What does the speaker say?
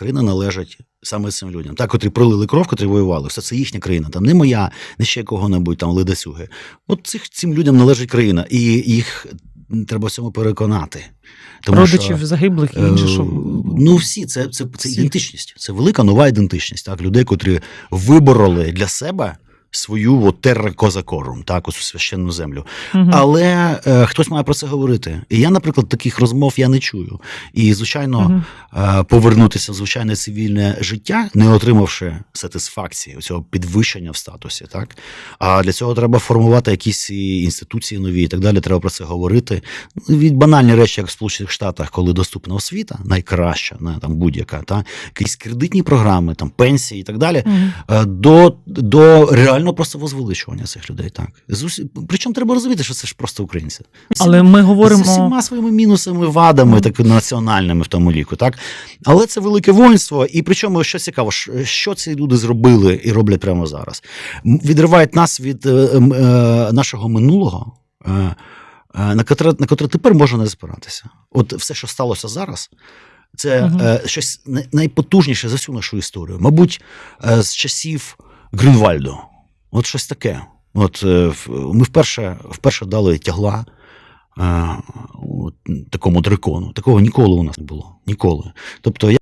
країна належить саме цим людям, так, котрі пролили кров, котрі воювали. Все це їхня країна. Там не моя, не ще кого-небудь там ледасюги. От цих цим людям належить країна, і їх треба в цьому переконати. Тому Родичів що, загиблих і інше, е, що Ну, всі, це, це, це Всі. ідентичність. Це велика нова ідентичність. Так? Людей, котрі вибороли для себе свою от, терра козакорум, так, ось священну землю. Мгм. Але е, хтось має про це говорити. І я, наприклад, таких розмов я не чую. І, звичайно, Мгм. е, повернутися в звичайне цивільне життя, не отримавши сатисфакції, цього підвищення в статусі. Так? А для цього треба формувати якісь інституції нові і так далі. Треба про це говорити. Від банальні речі, як в Сполучених Штатах, коли доступна освіта, найкраща, не, там будь-яка, та? якісь кредитні програми, там, пенсії і так далі. Мгм. Е, до, до реально просто возвеличування цих людей. Так. Причому треба розуміти, що це ж просто українці. Але ми говоримо. З усіма своїми мінусами, вадами, так національними в тому ліку, так? Але це велике воїнство, і причому, що цікаво, що- ці люди зробили і роблять прямо зараз? Відривають нас від е, е, нашого минулого, е, е, на котре, на котре тепер можна не спиратися. От все, що сталося зараз. Це Мгм. е, щось найпотужніше за всю нашу історію. Мабуть, е, з часів Грюнвальду. От щось таке. От е, ми вперше, вперше дали тягла е, такому дракону. Такого ніколи у нас не було. Ніколи. Тобто, я